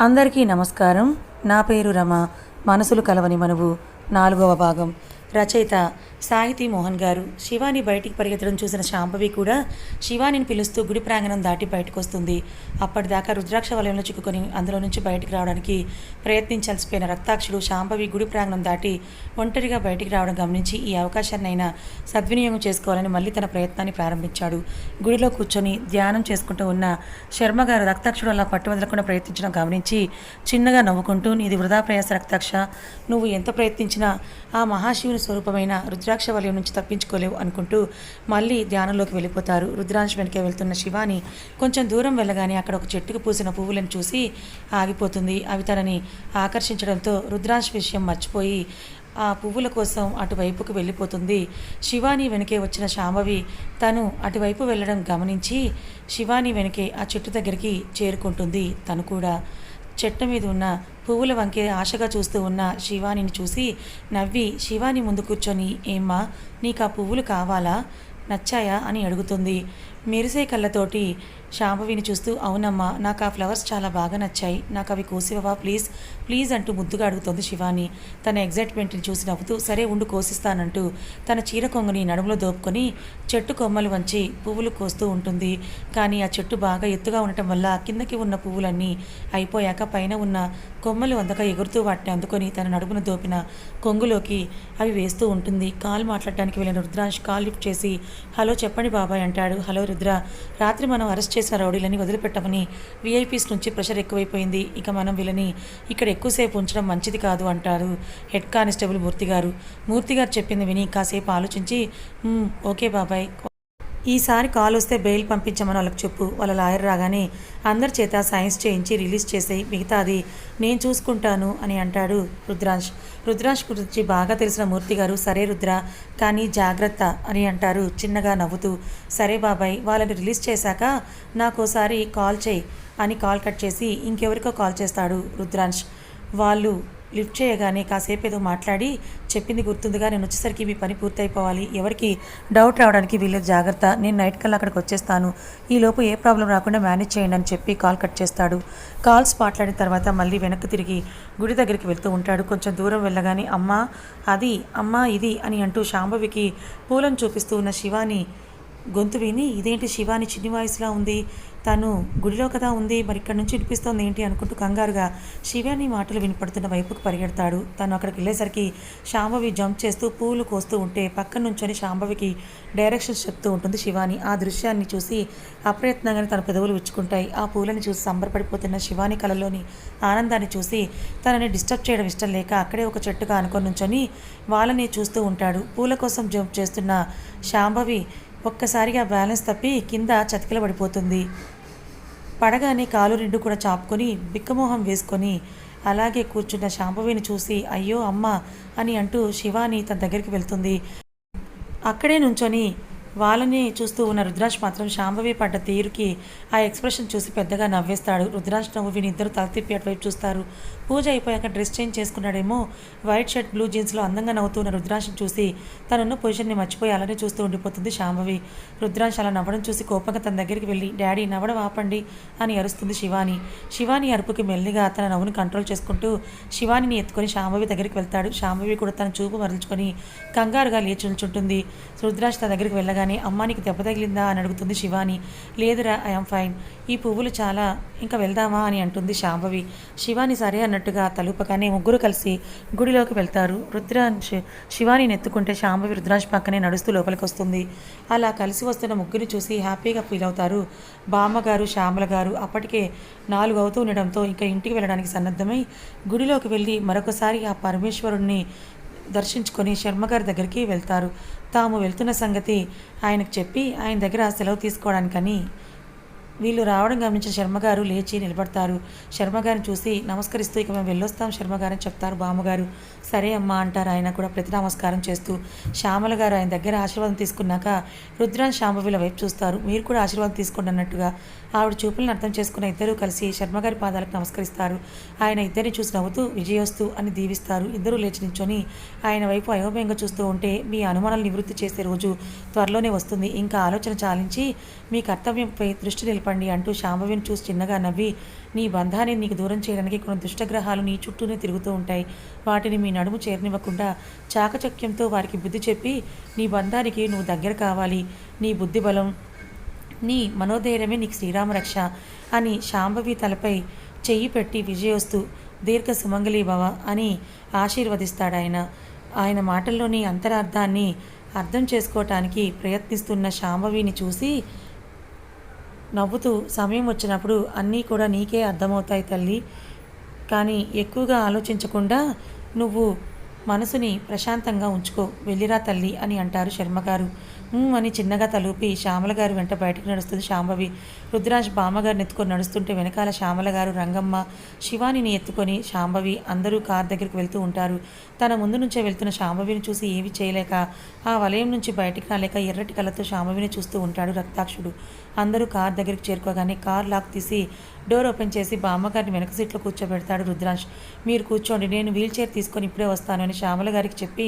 అందరికీ నమస్కారం. నా పేరు రమ. మనసులు కలవని మనువు. నాలుగవ భాగం. రచయిత సాహితీ మోహన్ గారు. శివాని బయటికి పరిగెత్తడం చూసిన శాంభవి కూడా శివానిని పిలుస్తూ గుడి ప్రాంగణం దాటి బయటకు వస్తుంది అప్పటిదాకా రుద్రాక్ష వలయంలో చిక్కుకొని అందులో నుంచి బయటికి రావడానికి ప్రయత్నించాల్సిపోయిన రక్తాక్షుడు శాంభవి గుడి ప్రాంగణం దాటి ఒంటరిగా బయటికి రావడం గమనించి ఈ అవకాశాన్నైనా సద్వినియోగం చేసుకోవాలని మళ్ళీ తన ప్రయత్నాన్ని ప్రారంభించాడు. గుడిలో కూర్చొని ధ్యానం చేసుకుంటూ ఉన్న శర్మ గారు రక్తాక్షుడు అలా పట్టువదలకుండా ప్రయత్నించడం గమనించి చిన్నగా నవ్వుకుంటూ నీది వృధా ప్రయాస రక్తాక్ష. నువ్వు ఎంత ప్రయత్నించినా ఆ మహాశివుని స్వరూపమైన రుద్రాక్ష వలయం నుంచి తప్పించుకోలేవు అనుకుంటూ మళ్ళీ ధ్యానంలోకి వెళ్ళిపోతారు. రుద్రాంశ వెనకే వెళ్తున్న శివాని కొంచెం దూరం వెళ్ళగానే అక్కడ ఒక చెట్టుకు పూసిన పువ్వులను చూసి ఆగిపోతుంది. అవి తనని ఆకర్షించడంతో రుద్రాంశ విషయం మర్చిపోయి ఆ పువ్వుల కోసం అటువైపుకు వెళ్ళిపోతుంది. శివాని వెనకే వచ్చిన శాంభవి తను అటువైపు వెళ్ళడం గమనించి శివాని వెనకే ఆ చెట్టు దగ్గరికి చేరుకుంటుంది తను కూడా. చెట్టు మీద ఉన్న పువ్వుల వంకే ఆశగా చూస్తూ ఉన్న శివానిని చూసి నవ్వి శివాని ముందు కూర్చొని ఏమ్మా నీకు ఆ పువ్వులు కావాలా? నచ్చాయా? అని అడుగుతుంది. మెరిసే కళ్ళతోటి శాంభవిని చూస్తూ అవునమ్మా నాకు ఆ ఫ్లవర్స్ చాలా బాగా నచ్చాయి. నాకు అవి కోసివవా ప్లీజ్? ప్లీజ్ అంటూ ముద్దుగా అడుగుతోంది శివాని. తన ఎగ్జైట్మెంట్ని చూసి నవ్వుతూ సరే ఉండు కోసిస్తానంటూ తన చీర కొంగుని నడుములో దోపుకొని చెట్టు కొమ్మలు వంచి పువ్వులు కోస్తూ ఉంటుంది. కానీ ఆ చెట్టు బాగా ఎత్తుగా ఉండటం వల్ల కిందకి ఉన్న పువ్వులన్నీ అయిపోయాక పైన ఉన్న కొమ్మలు అందక ఎగురుతూ వాటిని అందుకొని తన నడుమును దోపిన కొంగులోకి అవి వేస్తూ ఉంటుంది. కాల్ మాట్లాడడానికి వెళ్ళిన రుద్రాంశ్ కాల్ లిఫ్ట్ చేసి హలో చెప్పండి బాబాయ్ అంటాడు. హలో రుద్ర రాత్రి మనం అరెస్ట్ చేసిన రౌడీలని వదిలిపెట్టమని వీఐపీస్ నుంచి ప్రెషర్ ఎక్కువైపోయింది. ఇక మనం వీళ్ళని ఇక్కడ ఎక్కువసేపు ఉంచడం మంచిది కాదు అంటారు హెడ్ కానిస్టేబుల్ మూర్తి గారు. మూర్తి గారు చెప్పింది విని కాసేపు ఆలోచించి ఓకే బాబాయ్. ఈసారి కాల్ వస్తే బెయిల్ పంపించమని వాళ్ళకి చెప్పు. వాళ్ళ లాయర్ రాగానే అందరి చేత సైన్స్ చేయించి రిలీజ్ చేసేయి మిగతాది నేను చూసుకుంటాను అని అంటాడు రుద్రాంశ్. రుద్రాంశ్ గురించి బాగా తెలిసిన మూర్తి గారు సరే రుద్ర కానీ జాగ్రత్త అని అంటారు చిన్నగా నవ్వుతూ. సరే బాబాయ్ వాళ్ళని రిలీజ్ చేశాక నాకోసారి కాల్ చేయి అని కాల్ కట్ చేసి ఇంకెవరికో కాల్ చేస్తాడు రుద్రాంశ్. వాళ్ళు లిఫ్ట్ చేయగానే కాసేపు ఏదో మాట్లాడి చెప్పింది గుర్తుందిగా నేను వచ్చేసరికి మీ పని పూర్తయిపోవాలి. ఎవరికి డౌట్ రావడానికి వీళ్ళ జాగ్రత్త. నేను నైట్ కల్లా అక్కడికి వచ్చేస్తాను. ఈలోపు ఏ ప్రాబ్లం రాకుండా మేనేజ్ చేయండి అని చెప్పి కాల్ కట్ చేస్తాడు. కాల్స్ మాట్లాడిన తర్వాత మళ్ళీ వెనక్కి తిరిగి గుడి దగ్గరికి వెళ్తూ ఉంటాడు. కొంచెం దూరం వెళ్ళగానే అమ్మా అది అమ్మా ఇది అని అంటూ శాంభవికి పూలను చూపిస్తూ ఉన్న శివాని గొంతు విని ఇదేంటి శివాని చిన్ని వాయిస్లా ఉంది? తను గుడిలో కదా ఉంది మరి ఇక్కడ నుంచి వినిపిస్తోంది ఏంటి అనుకుంటూ కంగారుగా శివాని మాటలు వినపడుతున్న వైపుకు పరిగెడతాడు. తను అక్కడికి వెళ్ళేసరికి శాంభవి జంప్ చేస్తూ పూలు కోస్తూ ఉంటే పక్కన నుంచొని శాంభవికి డైరెక్షన్స్ చెప్తూ ఉంటుంది శివాని. ఆ దృశ్యాన్ని చూసి అప్రయత్నంగానే తన పెదవులు విచ్చుకుంటాయి. ఆ పూలని చూసి సంబరపడిపోతున్న శివాని కళలోని ఆనందాన్ని చూసి తనని డిస్టర్బ్ చేయడం ఇష్టం లేక అక్కడే ఒక చెట్టుగా అనుకొని నుంచొని వాళ్ళని చూస్తూ ఉంటాడు. పూల కోసం జంప్ చేస్తున్న శాంభవి ఒక్కసారిగా బ్యాలెన్స్ తప్పి కింద చతికిల పడిపోతుంది పడగానే కాలు రెండు కూడా చాపుకొని బిక్కమోహం వేసుకొని అలాగే కూర్చున్న శాంభవిని చూసి అయ్యో అమ్మ అని అంటూ శివాని తన దగ్గరికి వెళ్తుంది. అక్కడే నుంచొని వాళ్ళని చూస్తూ ఉన్న రుద్రాంశ్ మాత్రం శాంభవి పడ్డ తీరుకి ఆ ఎక్స్ప్రెషన్ చూసి పెద్దగా నవ్వేస్తాడు. రుద్రాంశ్ నవ్వు విని ఇద్దరు తల తిప్పి అటువైపు చూస్తారు. పూజ అయిపోయాక డ్రెస్ చేంజ్ చేసుకున్నాడేమో. వైట్ షర్ట్ బ్లూ జీన్స్లో అందంగా నవ్వుతున్న రుద్రాంశం చూసి తనున్న పొజిషన్ని మర్చిపోయి అలానే చూస్తూ ఉండిపోతుంది శాంభవి. రుద్రాంశ అలా నవ్వడం చూసి కోపంగా తన దగ్గరికి వెళ్ళి డాడీ నవ్వడం ఆపండి అని అరుస్తుంది శివాని. శివాని అరుపుకి మెల్లిగా తన నవ్వును కంట్రోల్ చేసుకుంటూ శివానిని ఎత్తుకొని శాంభవి దగ్గరికి వెళ్తాడు. శాంభవి కూడా తన చూపు మరల్చుకొని కంగారుగా లేచి నిల్చుంటుంది. రుద్రాంశ తన దగ్గరికి వెళ్ళగానే అమ్మానికి దెబ్బ తగిలిందా? అని అడుగుతుంది శివాని. లేదురా ఐఎమ్ ఫైన్. ఈ పువ్వులు చాలా ఇంకా వెళ్దామా? అని అంటుంది శాంభవి. శివాని సరే అన్నట్టుగా తలుపగానే ముగ్గురు కలిసి గుడిలోకి వెళ్తారు. రుద్రాంశ్ శివాని ఎత్తుకుంటే శాంభవి రుద్రాంశ్ పక్కనే నడుస్తూ లోపలికి వస్తుంది అలా కలిసి వస్తున్న ముగ్గురిని చూసి హ్యాపీగా ఫీల్ అవుతారు. బామ్మగారు శ్యామల గారు అప్పటికే నాలుగు అవుతూ ఉండడంతో ఇంకా ఇంటికి వెళ్ళడానికి సన్నద్ధమై గుడిలోకి వెళ్ళి మరొకసారి ఆ పరమేశ్వరుణ్ణి దర్శించుకొని శర్మగారి దగ్గరికి వెళ్తారు. తాము వెళ్తున్న సంగతి ఆయనకు చెప్పి ఆయన దగ్గర సెలవు తీసుకోవడానికని వీళ్ళు రావడం గమనించిన శర్మగారు లేచి నిలబడతారు. శర్మగారిని చూసి నమస్కరిస్తూ ఇక మేము వెళ్ళొస్తాం శర్మగారు చెప్తారు బామ్మగారు. సరే అమ్మా అంటారు ఆయన కూడా ప్రతి నమస్కారం చేస్తూ. శ్యామల గారు ఆయన దగ్గర ఆశీర్వాదం తీసుకున్నాక రుద్రాన్ శాంభవిల వైపు చూస్తారు. మీరు కూడా ఆశీర్వాదం తీసుకోండి అన్నట్టుగా ఆవిడ చూపులను అర్థం చేసుకున్న ఇద్దరూ కలిసి శర్మగారి పాదాలకు నమస్కరిస్తారు. ఆయన ఇద్దరిని చూసి నవ్వుతూ విజయోస్తు అని దీవిస్తారు. ఇద్దరూ లేచి నించొని ఆయన వైపు అయోమయంగా చూస్తూ ఉంటే మీ అనుమానాలు నివృత్తి చేసే రోజు త్వరలోనే వస్తుంది. ఇంకా ఆలోచన చాలించి మీ కర్తవ్యంపై దృష్టి నిలపండి అంటూ శాంభవిని చూసి చిన్నగా నవ్వి నీ బంధాన్ని నీకు దూరం చేయడానికి కొన్ని దుష్టగ్రహాలు నీ చుట్టూనే తిరుగుతూ ఉంటాయి. వాటిని మీ నడుము చేరనివ్వకుండా చాకచక్యంతో వారికి బుద్ధి చెప్పి నీ బంధానికి నువ్వు దగ్గర కావాలి. నీ బుద్ధి బలం నీ మనోధైర్యమే నీకు శ్రీరామరక్ష అని శాంభవి తలపై చెయ్యి పెట్టి విజయోస్తు దీర్ఘ సుమంగళీ భవ అని ఆశీర్వదిస్తాడు ఆయన. ఆయన మాటల్లోని అంతరార్థాన్ని అర్థం చేసుకోవటానికి ప్రయత్నిస్తున్న శాంభవిని చూసి నవ్వుతూ సమయం వచ్చినప్పుడు అన్నీ కూడా నీకే అర్థమవుతాయి తల్లి. కానీ ఎక్కువగా ఆలోచించకుండా నువ్వు మనసుని ప్రశాంతంగా ఉంచుకో. వెళ్ళిరా తల్లి అని అంటారు శర్మగారు. అని చిన్నగా తలూపి శ్యామల గారు వెంట బయటకు నడుస్తుంది శాంభవి రుద్రాజ్ బామ్మగారిని ఎత్తుకొని నడుస్తుంటే వెనకాల శ్యామల గారు రంగమ్మ శివానిని ఎత్తుకొని శాంభవి అందరూ కార్ దగ్గరికి వెళ్తూ ఉంటారు. తన ముందు నుంచే వెళ్తున్న శాంభవిని చూసి ఏవి చేయలేక ఆ వలయం నుంచి బయటికి రాలేక ఎర్రటి కళ్ళతో శాంభవిని చూస్తూ ఉంటాడు రక్తాక్షుడు. అందరూ కార్ దగ్గరికి చేరుకోగానే కార్ లాక్ తీసి డోర్ ఓపెన్ చేసి బామ్మగారిని వెనక సీట్లో కూర్చోబెడతాడు రుద్రాంశ్ మీరు కూర్చోండి నేను వీల్ చైర్ తీసుకొని ఇప్పుడే వస్తాను అని శ్యామల గారికి చెప్పి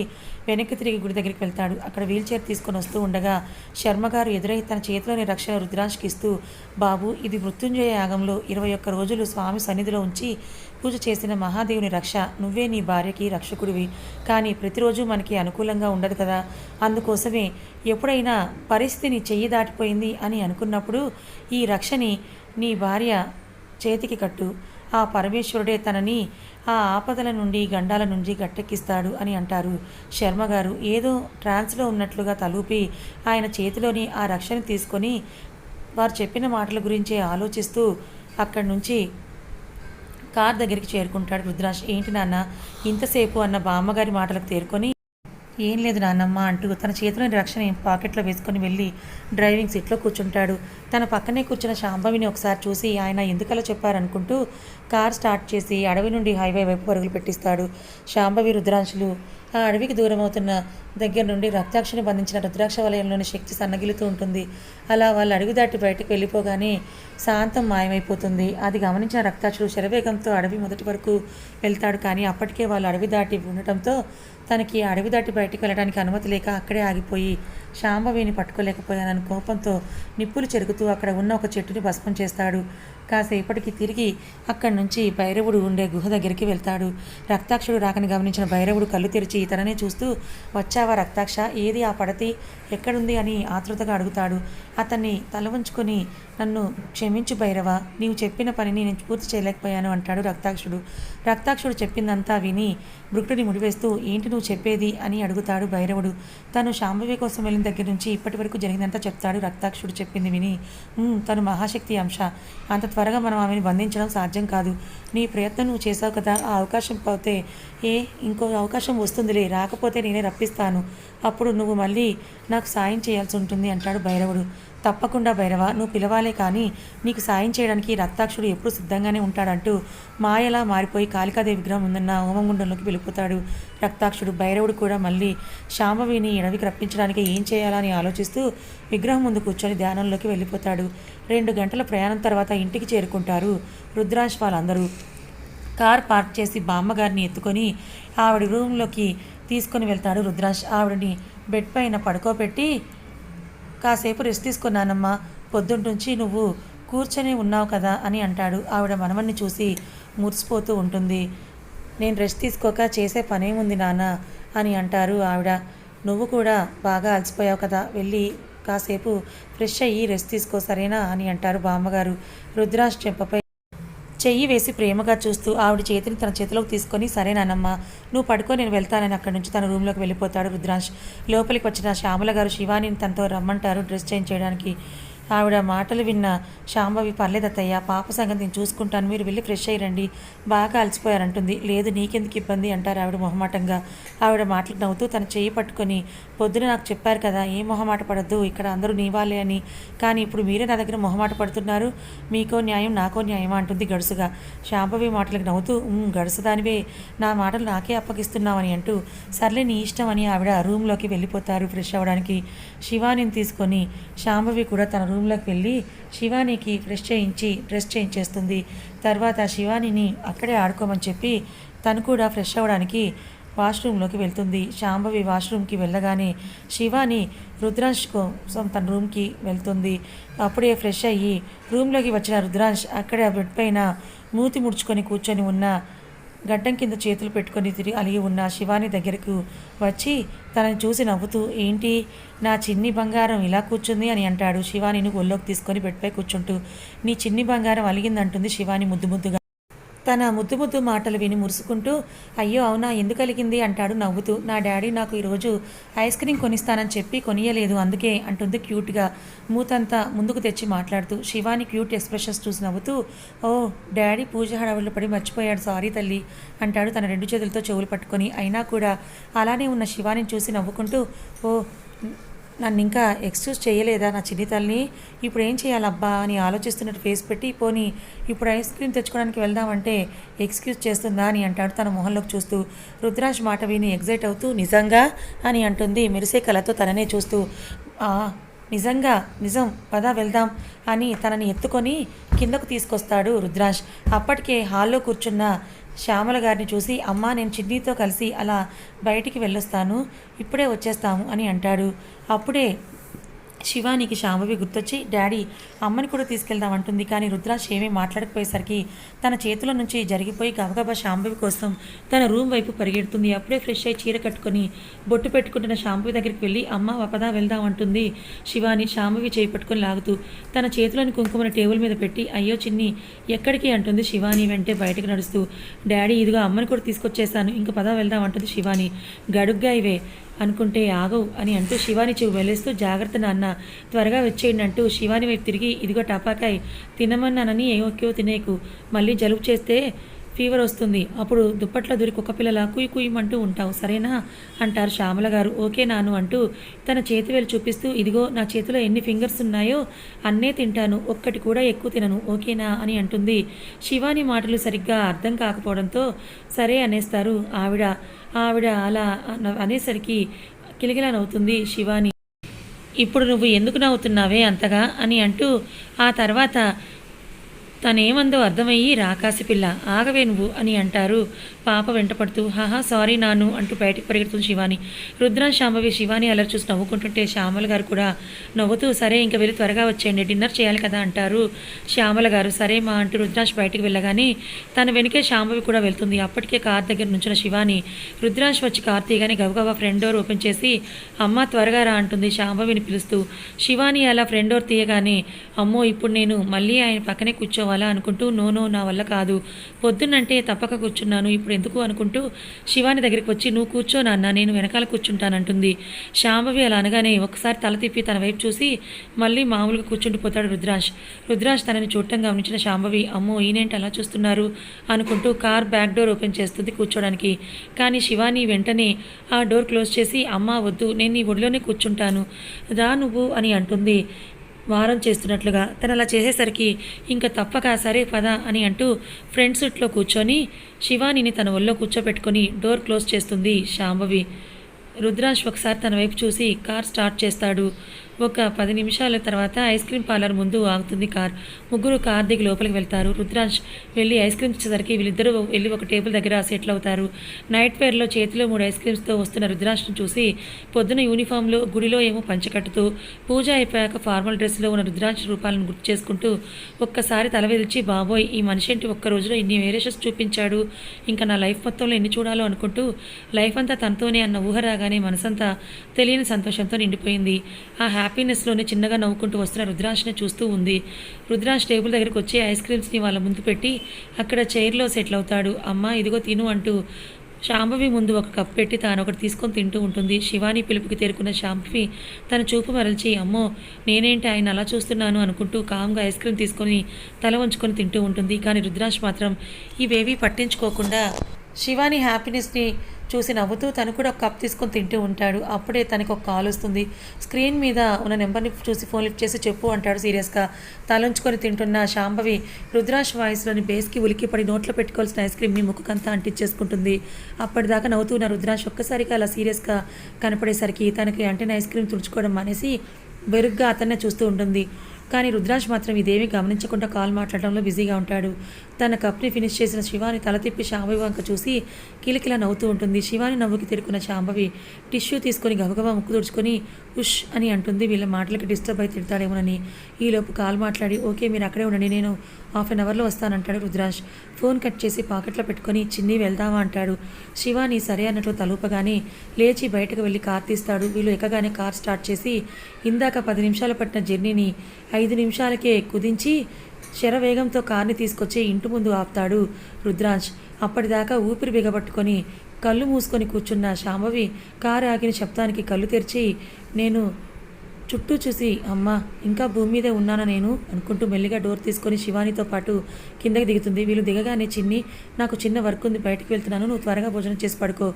వెనక్కి తిరిగి గుడి దగ్గరికి వెళ్తాడు. అక్కడ వీల్ చైర్ తీసుకొని వస్తూ ఉండగా శర్మగారు ఎదురై తన చేతిలోని రక్షణ రుద్రాంశ్కి ఇస్తూ బాబు ఇది మృత్యుంజయ యాగంలో ఇరవై ఒక్క రోజులు స్వామి సన్నిధిలో ఉంచి పూజ చేసిన మహాదేవుని రక్ష. నువ్వే నీ భార్యకి రక్షకుడివి. కానీ ప్రతిరోజు మనకి అనుకూలంగా ఉండదు కదా. అందుకోసమే ఎప్పుడైనా పరిస్థితిని చెయ్యి దాటిపోయింది అని అనుకున్నప్పుడు ఈ రక్షని నీ భార్య చేతికి కట్టు. ఆ పరమేశ్వరుడే తనని ఆ ఆపదల నుండి గండాల నుండి గట్టెక్కిస్తాడు అని అంటారు. శర్మ గారు ఏదో ట్రాన్స్లో ఉన్నట్లుగా తలూపి ఆయన చేతిలోని ఆ రక్షణ తీసుకొని వారు చెప్పిన మాటల గురించే ఆలోచిస్తూ అక్కడి నుంచి కార్ దగ్గరికి చేరుకుంటాడు రుద్రాక్ష. ఏంటి నాన్న ఇంతసేపు అన్న బామ్మగారి మాటలకు తేరుకొని ఏం లేదు నాన్నమ్మ అంటూ తన చేతిలోని రక్షణ పాకెట్లో వేసుకొని వెళ్ళి డ్రైవింగ్ సీట్లో కూర్చుంటాడు. తన పక్కనే కూర్చున్న శాంభవిని ఒకసారి చూసి ఆయన ఎందుకలా చెప్పారనుకుంటూ కార్ స్టార్ట్ చేసి అడవి నుండి హైవే వైపు పరుగులు పెట్టిస్తాడు. శాంభవి రుద్రాంశులు ఆ అడవికి దూరం అవుతున్న దగ్గర నుండి రక్తాక్షని బంధించిన రుద్రాక్ష వలయంలోని శక్తి సన్నగిలుతూ ఉంటుంది. అలా వాళ్ళు అడవి దాటి బయటకు వెళ్ళిపోగానే శాంతం మాయమైపోతుంది. అది గమనించిన రక్తాక్షుడు శరవేగంతో అడవి మొదటి వరకు వెళ్తాడు కానీ అప్పటికే వాళ్ళు అడవి దాటి ఉండటంతో తనకి అడవి దాటి బయటికి వెళ్ళడానికి అనుమతి లేక అక్కడే ఆగిపోయి శాంభవిని పట్టుకోలేకపోయానని కోపంతో నిప్పులు చెరుగుతూ అక్కడ ఉన్న ఒక చెట్టుని భస్మం చేస్తాడు. కాసేపటికి తిరిగి అక్కడి నుంచి భైరవుడు ఉండే గుహ దగ్గరికి వెళ్తాడు. రక్తాక్షుడు రాకని గమనించిన భైరవుడు కళ్ళు తెరిచి ఇతననే చూస్తూ వచ్చావా రక్తాక్ష? ఏది ఆ పడతి? ఎక్కడుంది? అని ఆతృతగా అడుగుతాడు. అతన్ని తల వంచుకొని నన్ను క్షమించు భైరవ నీవు చెప్పిన పనిని నేను పూర్తి చేయలేకపోయాను అంటాడు రక్తాక్షుడు. రక్తాక్షుడు చెప్పిందంతా విని మృక్కుడిని ముడివేస్తూ ఏంటి నువ్వు చెప్పేది? అని అడుగుతాడు భైరవుడు. తను శాంభవి కోసం వెళ్ళిన దగ్గర నుంచి ఇప్పటి వరకు జరిగిందంతా చెప్తాడు రక్తాక్షుడు చెప్పింది విని. తను మహాశక్తి అంశ. అంత త్వరగా మనం ఆమెను బంధించడం సాధ్యం కాదు. నీ ప్రయత్నం నువ్వు చేసావు కదా ఆ అవకాశం పోతే ఏ ఇంకో అవకాశం వస్తుందిలే రాకపోతే నేనే రప్పిస్తాను. అప్పుడు నువ్వు మళ్ళీ నాకు సాయం చేయాల్సి ఉంటుంది అంటాడు భైరవుడు. తప్పకుండా భైరవ నువ్వు పిలవాలే కానీ నీకు సాయం చేయడానికి రక్తాక్షుడు ఎప్పుడు సిద్ధంగానే ఉంటాడంటూ మాయలా మారిపోయి కాళికాదేవి విగ్రహం ఉందన్న హోమగుండంలోకి వెళ్ళిపోతాడు. రక్తాక్షుడు భైరవుడు కూడా మళ్ళీ శాంభవిని ఎడవికి రప్పించడానికి ఏం చేయాలని ఆలోచిస్తూ విగ్రహం ముందు కూర్చొని ధ్యానంలోకి వెళ్ళిపోతాడు. రెండు గంటల ప్రయాణం తర్వాత ఇంటికి చేరుకుంటారు రుద్రాంశ వాళ్ళందరూ. కార్ పార్క్ చేసి బామ్మగారిని ఎత్తుకొని ఆవిడ రూమ్లోకి తీసుకొని వెళ్తాడు రుద్రాంశ్. ఆవిడని బెడ్ పైన పడుకోబెట్టి కాసేపు రెస్ట్ తీసుకున్నానమ్మా. పొద్దున్నుంచి నువ్వు కూర్చొని ఉన్నావు కదా అని అంటాడు. ఆవిడ మనవన్ని చూసి మురిసిపోతూ ఉంటుంది. నేను రెస్ట్ తీసుకోక చేసే పనేముంది నాన్న అని అంటారు ఆవిడ. నువ్వు కూడా బాగా అలసిపోయావు కదా వెళ్ళి కాసేపు ఫ్రెష్ అయ్యి రెస్ట్ తీసుకో సరేనా అని అంటారు బామ్మగారు. రుద్రాష్ చెంపపై చెయ్యి వేసి ప్రేమగా చూస్తూ ఆవిడ చేతిని తన చేతిలోకి తీసుకొని సరే నానమ్మ నువ్వు పడుకో నేను వెళ్తానని అక్కడి నుంచి తన రూమ్లోకి వెళ్ళిపోతాడు రుద్రాంశ్. లోపలికి వచ్చిన శ్యామల గారు శివానిని తనతో రమ్మంటారు డ్రెస్ చేంజ్ చేయడానికి. ఆవిడ మాటలు విన్న శాంభవి పర్లేదత్తయ్య పాప సంగతి నేను చూసుకుంటాను మీరు వెళ్ళి ఫ్రెష్ అయ్యండి బాగా అలసిపోయారంటుంది. లేదు నీకెందుకు ఇబ్బంది? అంటారు ఆవిడ మొహమాటంగా. ఆవిడ మాటలు నవ్వుతూ తన చేయి పట్టుకొని పొద్దున నాకు చెప్పారు కదా ఏ మొహమాట పడద్దు ఇక్కడ అందరూ నీవాలే అని. కానీ ఇప్పుడు మీరే నా దగ్గర మొహమాట పడుతున్నారు. మీకో న్యాయం నాకో న్యాయమా? అంటుంది గడుసుగా. శాంభవి మాటలకు నవ్వుతూ "ఉమ్, గడుసుదానివే నా మాటలు నాకే అప్పగిస్తున్నావని అంటూ సర్లే నీ ఇష్టం అని ఆవిడ రూమ్లోకి వెళ్ళిపోతారు ఫ్రెష్ అవ్వడానికి. శివానిని తీసుకొని శాంభవి కూడా తన రూమ్ రూమ్లోకి వెళ్ళి శివానికి ఫ్రెష్ చేయించి డ్రెస్ చేయించేస్తుంది తర్వాత శివానిని అక్కడే ఆడుకోమని చెప్పి తను కూడా ఫ్రెష్ అవ్వడానికి వాష్రూమ్లోకి వెళ్తుంది. శాంభవి వాష్రూమ్కి వెళ్ళగానే శివాని రుద్రాంశ్ కోసం తన రూమ్కి వెళ్తుంది. అప్పుడే ఫ్రెష్ అయ్యి రూమ్లోకి వచ్చిన రుద్రాంశ్ అక్కడ బెడ్ పైన మూతి ముడుచుకొని కూర్చొని ఉన్న గడ్డం కింద చేతులు పెట్టుకొని తిరిగి అలిగి ఉన్న శివాని దగ్గరకు వచ్చి తనని చూసి నవ్వుతూ ఏంటి? నా చిన్ని బంగారం ఇలా కూర్చుంది? అని అంటాడు శివానిని ఒళ్ళోకి తీసుకొని బెడ్పై కూర్చుంటూ నీ చిన్ని బంగారం అలిగిందంటుంది శివాని ముద్దు ముద్దుగా. తన ముద్దు ముద్దు మాటలు విని మురుసుకుంటూ అయ్యో అవునా ఎందుకు కలిగింది అంటాడు నవ్వుతూ. నా డాడీ నాకు ఈరోజు ఐస్ క్రీమ్ కొనిస్తానని చెప్పి కొనియలేదు అందుకే అంటుంది క్యూట్గా మూతంతా ముందుకు తెచ్చి మాట్లాడుతూ. శివాని క్యూట్ ఎక్స్ప్రెషన్స్ చూసి నవ్వుతూ ఓ డాడీ పూజ హడవులు పడి మర్చిపోయాడు సారీ తల్లి అంటాడు తన రెండు చేతులతో చెవులు పట్టుకొని. అయినా కూడా అలానే ఉన్న శివాని చూసి నవ్వుకుంటూ ఓ నన్ను ఇంకా ఎక్స్క్యూజ్ చేయలేదా నా చిన్ని తల్లిని? ఇప్పుడు ఏం చేయాలబ్బా అని ఆలోచిస్తున్నట్టు ఫేస్ పెట్టి పోనీ ఇప్పుడు ఐస్ క్రీమ్ తెచ్చుకోవడానికి వెళ్దామంటే ఎక్స్క్యూజ్ చేస్తుందా అని అంటాడు తన మొహంలోకి చూస్తూ. రుద్రాజ్ మాట విని ఎగ్జైట్ అవుతూ నిజంగా? అని అంటుంది మెరిసే కళతో తననే చూస్తూ. నిజంగా నిజం పద వెళ్దాం అని తనని ఎత్తుకొని కిందకు తీసుకొస్తాడు రుద్రాజ్. అప్పటికే హాల్లో కూర్చున్న శ్యామల గారిని చూసి అమ్మా నేను చిన్నీతో కలిసి అలా బయటికి వెళ్ళొస్తాను ఇప్పుడే వచ్చేస్తాము అని అంటాడు. అప్పుడే శివానికి శాంభవి గుర్తొచ్చి డాడీ అమ్మని కూడా తీసుకెళ్దాం అంటుంది. కానీ రుద్రాక్ష ఏమీ మాట్లాడకపోయేసరికి తన చేతుల నుంచి జరిగిపోయి గబగబా శాంభవి కోసం తన రూమ్ వైపు పరిగెడుతుంది. అప్పుడే ఫ్రెష్ అయి చీర కట్టుకొని బొట్టు పెట్టుకుంటున్న శాంభవి దగ్గరికి వెళ్ళి అమ్మ వపదా వెళ్దాం అంటుంది. శివాని శాంభవి చేయి పట్టుకొని లాగుతూ తన చేతులను కుంకుమని టేబుల్ మీద పెట్టి అయ్యో చిన్ని ఎక్కడికి? అంటుంది శివాని వెంటే బయటకు నడుస్తూ డాడీ ఇదిగో అమ్మని కూడా తీసుకొచ్చేసాను. ఇంక పదా వెళ్దాం అంటుంది శివాని. గడుగ్గా ఇవే అనుకుంటే ఆగవు అని అంటూ శివాని చెవి వెళ్ళేస్తూ జాగ్రత్త నాన్న త్వరగా వచ్చేయండి అంటూ శివాని వైపు తిరిగి ఇదిగో టపాకాయ్ తినమన్నానని ఏమొక్కేవో తినేకు మళ్ళీ జలుబు చేస్తే ఫీవర్ వస్తుంది అప్పుడు దుప్పట్లో దూరి కుక్క పిల్లల కుయ్ కుయ్యమంటూ ఉంటావు సరేనా? అంటారు శ్యామల గారు. ఓకే నాను అంటూ తన చేతి వేలు చూపిస్తూ ఇదిగో నా చేతిలో ఎన్ని ఫింగర్స్ ఉన్నాయో అన్నే తింటాను ఒక్కటి కూడా ఎక్కువ తినను ఓకేనా? అని అంటుంది. శివాని మాటలు సరిగ్గా అర్థం కాకపోవడంతో సరే అనేస్తారు ఆవిడ. ఆవిడ అలా అనేసరికి కిలకిలా నవ్వుతుంది శివాని. ఇప్పుడు నువ్వు ఎందుకు నవ్వుతున్నావే అంతగా? అని అంటూ ఆ తర్వాత తనేమందో అర్థమయ్యి రాకాసి పిల్ల ఆగవే నువ్వు అని అంటారు. పాప వెంటపడుతూ హాహా సారీ నాను అంటూ బయటకు పరిగెడుతుంది శివాని. రుద్రాన్ శాంభవి శివాని అలా చూసి నవ్వుకుంటుంటే శ్యామల గారు కూడా నవ్వుతూ సరే ఇంక వెళ్ళి త్వరగా వచ్చేయండి డిన్నర్ చేయాలి కదా అంటారు. శ్యామల గారు సరే మా అంటూ రుద్రాంశ్ బయటికి వెళ్ళగానే తన వెనుకే శాంభవి కూడా వెళ్తుంది. అప్పటికే కార్ దగ్గర నుంచిన శివాని రుద్రాంశ్ వచ్చి కార్ తీయగానే గబగబా ఫ్రంట్ డోర్ ఓపెన్ చేసి అమ్మ త్వరగా రా అంటుంది శాంభవిని పిలుస్తూ. శివాని అలా ఫ్రంట్ డోర్ తీయగానే అమ్మో ఇప్పుడు నేను మళ్ళీ ఆయన పక్కనే కూర్చోవాలి అనుకుంటూ నో నో నా వల్ల కాదు. పొద్దున్నంటే తప్పక కూర్చున్నాను. ఇప్పుడు ఎందుకు? అనుకుంటూ శివాని దగ్గరికి వచ్చి నువ్వు కూర్చో నాన్న నేను వెనకాల కూర్చుంటానంటుంది. శాంభవి అలా అనగానే ఒకసారి తల తిప్పి తన వైపు చూసి మళ్ళీ మామూలుగా కూర్చుండిపోతాడు రుద్రాష్. రుద్రాష్ తనని చూడటం గమనించిన శాంభవి అమ్మో ఈయనేంటి అలా చూస్తున్నారు? అనుకుంటూ కార్ బ్యాక్ డోర్ ఓపెన్ చేస్తుంది కూర్చోడానికి. కానీ శివాని వెంటనే ఆ డోర్ క్లోజ్ చేసి అమ్మ వద్దు నేను నీ ఒడిలోనే కూర్చుంటాను. రా నువ్వు అని అంటుంది. వారం చేస్తున్నట్లుగా. తను అలా చేసేసరికి ఇంకా తప్పక సరే పద అని అంటూ ఫ్రంట్ సీట్లో కూర్చొని శివానిని తన ఒళ్ళో కూర్చోపెట్టుకొని డోర్ క్లోజ్ చేస్తుంది శాంభవి. రుద్రాంశ్ ఒకసారి తన వైపు చూసి కార్ స్టార్ట్ చేస్తాడు. ఒక పది నిమిషాల తర్వాత ఐస్ క్రీమ్ పార్లర్ ముందు ఆగుతుంది కార్. ముగ్గురు కార్ దిగి లోపలికి వెళ్తారు. రుద్రాంశ్ వెళ్ళి ఐస్ క్రీమ్ ఇచ్చేసరికి వీళ్ళిద్దరూ వెళ్ళి ఒక టేబుల్ దగ్గర సెటిల్ అవుతారు. నైట్ వేర్లో చేతిలో మూడు ఐస్ క్రీమ్స్తో వస్తున్న రుద్రాంశ్ని చూసి పొద్దున యూనిఫామ్లో గుడిలో ఏమో పంచకట్టుతూ పూజ అయిపోయాక ఫార్మల్ డ్రెస్లో ఉన్న రుద్రాంశ రూపాలను గుర్తు చేసుకుంటూ ఒక్కసారి తల విదిల్చి బాబోయ్ ఈ మనిషి ఏంటి ఒక్క రోజులో ఇన్ని వేరియేషన్స్ చూపించాడు? ఇంకా నా లైఫ్ మొత్తంలో ఎన్ని చూడాలో అనుకుంటూ లైఫ్ అంతా తనతోనే అన్న ఊహ రాగానే మనసంతా తెలియని సంతోషంతో నిండిపోయింది. ఆ హ్యాపీనెస్లోనే చిన్నగా నవ్వుకుంటూ వస్తున్న రుద్రాంశని చూస్తూ ఉంది. రుద్రాంశ్ టేబుల్ దగ్గరికి వచ్చి ఐస్ క్రీమ్స్ని వాళ్ళ ముందు పెట్టి అక్కడ చైర్లో సెటిల్ అవుతాడు. అమ్మ ఇదిగో తిను అంటూ శాంభవి ముందు ఒక కప్ పెట్టి తాను ఒకటి తీసుకొని తింటూ ఉంటుంది. శివాని పిలుపుకి తేరుకున్న శాంభవి తన చూపు మరల్చి అమ్మో నేనేంటి ఆయన అలా చూస్తున్నాను అనుకుంటూ కామ్గా ఐస్ క్రీమ్ తీసుకొని తల వంచుకొని తింటూ ఉంటుంది. కానీ రుద్రాష్ మాత్రం ఇవేవీ పట్టించుకోకుండా శివాని హ్యాపీనెస్ని చూసి నవ్వుతూ తను కూడా ఒక కప్ తీసుకొని తింటూ ఉంటాడు. అప్పుడే తనకు ఒక కాల్ వస్తుంది. స్క్రీన్ మీద ఉన్న నెంబర్ని చూసి ఫోన్ లిఫ్ట్ చేసి చెప్పు అంటాడు సీరియస్గా. తలంచుకొని తింటున్న శాంభవి రుద్రాష్ వాయిస్లోని బేస్కి ఉలికిపడి నోట్లో పెట్టుకోవాల్సిన ఐస్ క్రీమ్ని ముఖకంతా అంటించేసుకుంటుంది. అప్పటిదాకా నవ్వుతున్న రుద్రాష్ ఒక్కసారిగా అలా సీరియస్గా కనపడేసరికి తనకి అంటేనే ఐస్ క్రీమ్ తుడుచుకోవడం మానేసి బెరుగ్గా అతన్నే చూస్తూ ఉంటుంది. కానీ రుద్రాజ్ మాత్రం ఇదేమీ గమనించకుండా కాల్ మాట్లాడడంలో బిజీగా ఉంటాడు. తన కప్ని ఫినిష్ చేసిన శివాని తల తిప్పి శాంభవి వంక చూసి కిలకిల నవ్వుతూ ఉంటుంది. శివాని నవ్వుకి తిరుకున్న శాంభవి టిష్యూ తీసుకొని గబగబా ముక్కు తుడుచుకొని ఉష్ అని అంటుంది. వీళ్ళ మాటలకి డిస్టర్బ్ అయి తిడతాడేమోనని ఈలోపు కాల్ మాట్లాడి ఓకే మీరు అక్కడే ఉండండి నేను హాఫ్ అన్ అవర్లో వస్తానంటాడు రుద్రాష్ ఫోన్ కట్ చేసి పాకెట్లో పెట్టుకొని చిన్ని వెళ్దామా? అంటాడు. శివాని సరే అన్నట్లు తలూపగానే లేచి బయటకు వెళ్ళి కార్ తీస్తాడు. వీళ్ళు ఎక్కగానే కార్ స్టార్ట్ చేసి ఇందాక పది నిమిషాలు పట్టిన జర్నీని ఐదు నిమిషాలకే కుదించి శరవేగంతో కార్ని తీసుకొచ్చి ఇంటి ముందు ఆపుతాడు రుద్రాంశ్. అప్పటిదాకా ఊపిరి బిగబట్టుకొని కళ్ళు మూసుకొని కూర్చున్న శాంభవి కారు ఆగిన శబ్దానికి కళ్ళు తెరిచి నేను చుట్టూ చూసి అమ్మ ఇంకా భూమి మీదే ఉన్నానా నేను? అనుకుంటూ మెల్లిగా డోర్ తీసుకొని శివానితో పాటు కిందకి దిగుతుంది. వీళ్ళు దిగగానే చిన్ని నాకు చిన్న వర్క్ ఉంది బయటకు వెళ్తున్నాను నువ్వు త్వరగా భోజనం చేసి పడుకో.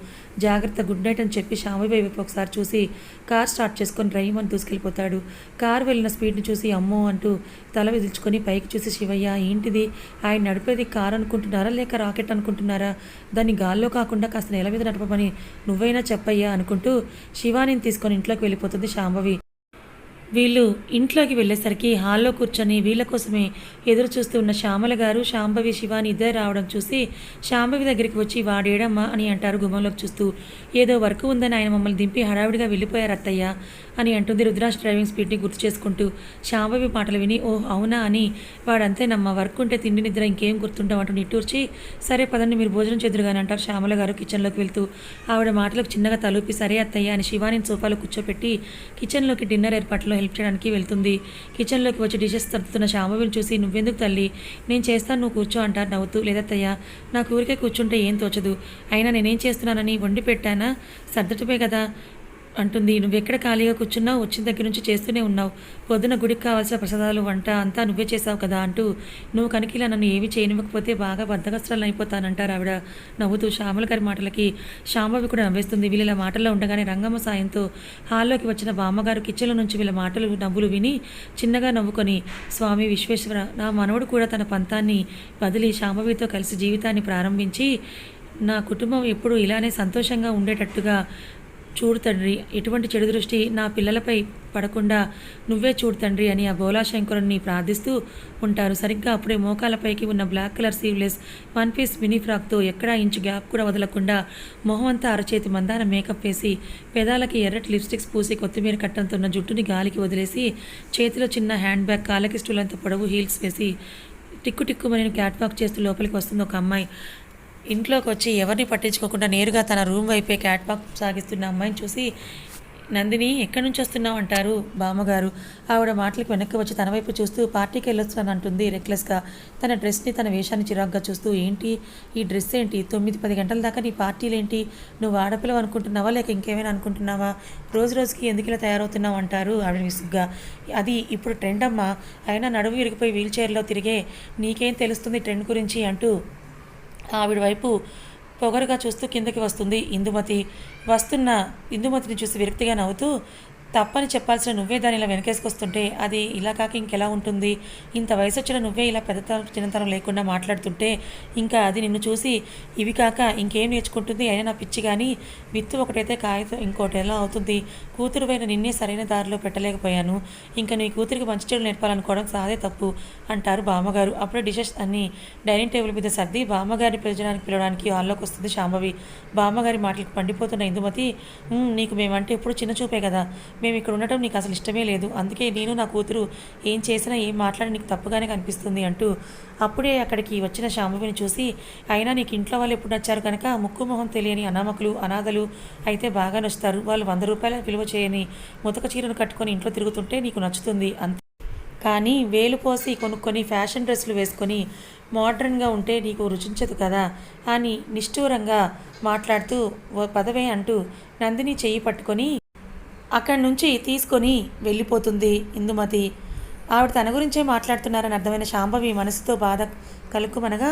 జాగ్రత్త గుడ్ నైట్ అని చెప్పి శ్యామయ్య వైపు ఒకసారి చూసి కార్ స్టార్ట్ చేసుకొని డ్రైవ్ అని దూసుకెళ్ళిపోతాడు. కార్ వెళ్ళిన స్పీడ్ని చూసి అమ్మో అంటూ తల విదిల్చుకొని పైకి చూసి శివయ్య ఏంటిది? ఆయన నడిపేది కార్ అనుకుంటున్నారా లేక రాకెట్ అనుకుంటున్నారా? దాన్ని గాల్లో కాకుండా కాస్త నేల మీద నడపమని నువ్వైనా చెప్పయ్యా అనుకుంటూ శివానిని తీసుకొని ఇంట్లోకి వెళ్ళిపోతుంది శాంభవి వీళ్ళు ఇంట్లోకి వెళ్ళేసరికి హాల్లో కూర్చొని వీళ్ళ కోసమే ఎదురు చూస్తూ ఉన్న శ్యామల గారు శాంభవి శివాని ఇద్దరు రావడం చూసి శాంభవి దగ్గరికి వచ్చి వాడేడమ్మా అని అంటారు గుమ్మంలోకి చూస్తూ. ఏదో వర్క్ ఉందని ఆయన మమ్మల్ని దింపి హడావిడిగా వెళ్ళిపోయారు అత్తయ్య అని అంటుంది రుద్రాష్ డ్రైవింగ్ స్పీడ్ని గుర్తు చేసుకుంటూ. శాంభవి మాటలు విని ఓ అవునా అని. వాడంతే నమ్మ వర్క్ ఉంటే తిండి నిద్ర ఇంకేం గుర్తుంటాం అంటూ నిట్టూర్చి. సరే పదండి మీరు భోజనం చెదురుగాని అంటారు శ్యామల గారు కిచెన్లోకి వెళ్తూ. ఆవిడ మాటలకు చిన్నగా తలూపి సరే అత్తయ్య అని శివానిని సోఫాలో కూర్చోపెట్టి కిచెన్లోకి డిన్నర్ ఏర్పాట్లో హెల్ప్ చేయడానికి వెళ్తుంది. కిచెన్లోకి వచ్చి డిషెస్ తడుతున్న శాంభవిని చూసి నువ్వెందుకు తల్లి? నేను చేస్తాను నువ్వు కూర్చో అంటారు నవ్వుతూ. లేదత్తయ్య నాకు ఊరికే కూర్చుంటే ఏం తోచదు. అయినా నేనేం చేస్తున్నానని వండి పెట్టానా? సర్దటమే కదా. అంటుంది. నువ్వెక్కడ ఖాళీగా కూర్చున్నావు? వచ్చిన దగ్గర నుంచి చేస్తూనే ఉన్నావు. పొద్దున గుడికి కావాల్సిన ప్రసాదాలు వంట అంతా నువ్వే చేసావు కదా అంటూ నువ్వు కనుక ఇలా నన్ను ఏమీ చేయనివ్వకపోతే బాగా బద్దగస్త్రాలు అయిపోతానంటారు ఆవిడ నవ్వుతూ శ్యామల గారి మాటలకి. శాంభవి కూడా నవ్వేస్తుంది. వీళ్ళ మాటల్లో ఉండగానే రంగమ్మ సాయంతో హాల్లోకి వచ్చిన బామ్మగారు కిచెన్లో నుంచి వీళ్ళ మాటలు నవ్వులు విని చిన్నగా నవ్వుకొని స్వామి విశ్వేశ్వర నా మనవడు కూడా తన పంతాన్ని వదిలి శాంభవితో కలిసి జీవితాన్ని ప్రారంభించి నా కుటుంబం ఎప్పుడూ ఇలానే సంతోషంగా ఉండేటట్టుగా చూడు తండ్రి ఎటువంటి చెడు దృష్టి నా పిల్లలపై పడకుండా నువ్వే చూడు తండ్రి అని ఆ బోలాశంకరుణ్ణి ప్రార్థిస్తూ ఉంటారు. సరిగ్గా అప్పుడే మోకాలపైకి ఉన్న black colour sleeveless one piece mini ఫ్రాక్తో ఎక్కడా ఇంచు గ్యాప్ కూడా వదలకుండా మొహమంతా అరచేతి మందాన మేకప్ వేసి పెదాలకి ఎర్రటి లిప్స్టిక్స్ పూసి కొత్తిమీర కట్టంతో ఉన్న జుట్టుని గాలికి వదిలేసి చేతిలో చిన్న హ్యాండ్ బ్యాగ్ కాళ్ళకి స్టూలంత పొడవు హీల్స్ వేసి టిక్కు టిక్కుమని క్యాట్వాక్ చేస్తూ లోపలికి వస్తుంది ఒక అమ్మాయి ఇంట్లోకి వచ్చి ఎవరిని పట్టించుకోకుండా నేరుగా తన రూమ్ వైపే క్యాట్వాక్ సాగిస్తున్న అమ్మాయిని చూసి నందిని ఎక్కడి నుంచి వస్తున్నావు? అంటారు బామ్మగారు. ఆవిడ మాటలకు వెనక్కి వచ్చి తన వైపు చూస్తూ పార్టీకి వెళ్ళొస్తాను అంటుంది రెక్లెస్గా. తన డ్రెస్ని తన వేషాన్ని చిరాగ్గా చూస్తూ ఏంటి? ఈ డ్రెస్ ఏంటి? తొమ్మిది పది గంటల దాకా నీ పార్టీలేంటి? నువ్వు ఆడపిల్లవు అనుకుంటున్నావా? లేక ఇంకేమైనా అనుకుంటున్నావా? రోజు రోజుకి ఎందుకు ఇలా తయారవుతున్నావు? అంటారు ఆవిడ విసుగ్గా. అది ఇప్పుడు ట్రెండ్ అమ్మా అయినా నడుము విరిగిపోయి వీల్ చైర్లో తిరిగే నీకేం తెలుస్తుంది ట్రెండ్ గురించి? అంటూ ఆవిడ వైపు పొగరుగా చూస్తూ కిందకి వస్తుంది. ఇందుమతి వస్తున్న ఇందుమతిని చూసి విరక్తిగా నవ్వుతూ తప్పని చెప్పాల్సిన నువ్వే దాని ఇలా వెనకేసుకొస్తుంటే అది ఇలా కాక ఇంకెలా ఉంటుంది? ఇంత వయసు వచ్చిన నువ్వే ఇలా పెద్దతనం చిన్నతనం లేకుండా మాట్లాడుతుంటే ఇంకా అది నిన్ను చూసి ఇవి కాక ఇంకేం నేర్చుకుంటుంది? అయినా నా పిచ్చి కానీ విత్తు ఒకటైతే కాయతో ఇంకోటి ఎలా అవుతుంది కూతురువైన నిన్నే సరైన దారిలో పెట్టలేకపోయాను. ఇంకా నీ కూతురికి మంచి చెడు నేర్పాలనుకోవడం సాదే తప్పు అంటారు బామ్మగారు. అప్పుడే డిషెస్ అన్ని డైనింగ్ టేబుల్ మీద సర్ది బామ్మగారిని పిలిచడానికి పిలవడానికి హాల్లోకి వస్తుంది శాంభవి. బామ్మగారి మాటలకు పండిపోతున్న ఇందుమతి నీకు మేమంటే ఎప్పుడు చిన్న చూపే కదా. మేము ఇక్కడ ఉండటం నీకు అసలు ఇష్టమే లేదు. అందుకే నేను నా కూతురు ఏం చేసినా ఏం మాట్లాడి నీకు తప్పుగానే కనిపిస్తుంది అంటూ అప్పుడే అక్కడికి వచ్చిన శాంభవిని చూసి అయినా నీకు ఇంట్లో వాళ్ళు ఎప్పుడు నచ్చారు కనుక ముక్కు మొహం తెలియని అనామకులు అనాథలు అయితే బాగా నచ్చుతారు. వాళ్ళు వంద రూపాయల విలువ చేయని ముతక చీరను కట్టుకొని ఇంట్లో తిరుగుతుంటే నీకు నచ్చుతుంది అంతే కానీ వేలు పోసి కొనుక్కొని ఫ్యాషన్ డ్రెస్సులు వేసుకొని మోడ్రన్గా ఉంటే నీకు రుచించదు కదా అని నిష్ఠూరంగా మాట్లాడుతూ "ఓ పదవే అంటూ నందిని చెయ్యి పట్టుకొని అక్కడి నుంచి తీసుకొని వెళ్ళిపోతుంది ఇందుమతి. ఆవిడ తన గురించే మాట్లాడుతున్నారని అర్థమైన శాంభవి మనసుతో బాధ కలుక్కుమనగా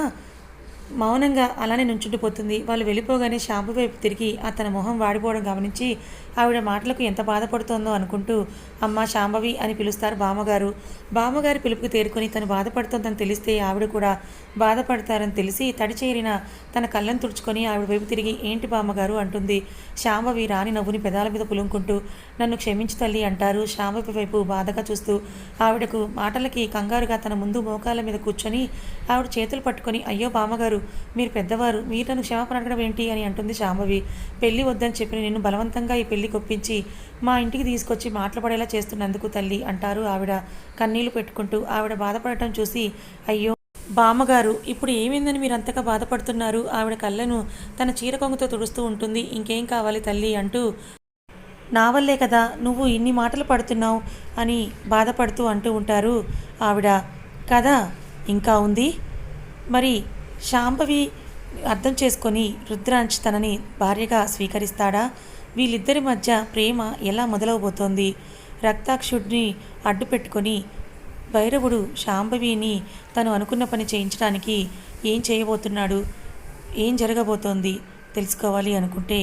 మౌనంగా అలానే నుంచుండిపోతుంది. వాళ్ళు వెళ్ళిపోగానే షాంపు వైపు తిరిగి ఆ తన మొహం వాడిపోవడం గమనించి ఆవిడ మాటలకు ఎంత బాధపడుతోందో అనుకుంటూ అమ్మ శాంభవి అని పిలుస్తారు బామ్మగారు. బామ్మగారి పిలుపుకి తేరుకొని తను బాధపడుతోందని తెలిస్తే ఆవిడ కూడా బాధపడతారని తెలిసి తడి చేరిన తన కళ్ళను తుడుచుకొని ఆవిడ వైపు తిరిగి ఏంటి బామ్మగారు? అంటుంది. శాంభవి రాణి నవ్వుని పెదాల మీద పులుముకుంటూ నన్ను క్షమించు తల్లి అంటారు శాంభవి వైపు బాధగా చూస్తూ. ఆవిడకు మాటలకి కంగారుగా తన ముందు మోకాల మీద కూర్చొని ఆవిడ చేతులు పట్టుకొని అయ్యో బామ్మగారు మీరు పెద్దవారు మీరు నన్ను క్షమాపణ అడగడం ఏంటి? అని అంటుంది శాంభవి. పెళ్ళి వద్దని చెప్పిన నిన్ను బలవంతంగా ఈ పెళ్ళి కొప్పించి మా ఇంటికి తీసుకొచ్చి మాట్లాడేలా చేస్తున్నందుకు తల్లి అంటారు ఆవిడ కన్నీళ్ళు పెట్టుకుంటూ. ఆవిడ బాధపడటం చూసి అయ్యో బామ్మగారు ఇప్పుడు ఏమైందని మీరు అంతగా బాధపడుతున్నారు? ఆవిడ కళ్ళను తన చీర కొంగుతో తుడుస్తూ ఉంటుంది. ఇంకేం కావాలి తల్లి అంటూ నా వల్లే కదా నువ్వు ఇన్ని మాటలు పడుతున్నావు అని బాధపడుతూ అంటూ ఉంటారు ఆవిడ. కదా ఇంకా ఉంది? మరి శాంభవి అర్థం చేసుకొని రుద్రాంచ్ తనని భార్యగా స్వీకరిస్తాడా? వీళ్ళిద్దరి మధ్య ప్రేమ ఎలా మొదలవబోతోంది? రక్తాక్షుడిని అడ్డు పెట్టుకొని భైరవుడు శాంభవిని తను అనుకున్న పని చేయించడానికి ఏం చేయబోతున్నాడు? ఏం జరగబోతోంది? తెలుసుకోవాలి అనుకుంటే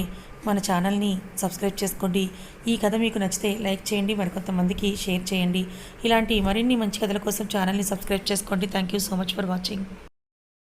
మన ఛానల్ని సబ్స్క్రైబ్ చేసుకోండి. ఈ కథ మీకు నచ్చితే లైక్ చేయండి మరికొంతమందికి షేర్ చేయండి. ఇలాంటి మరిన్ని మంచి కథల కోసం ఛానల్ని సబ్స్క్రైబ్ చేసుకోండి. Thank you so much for watching.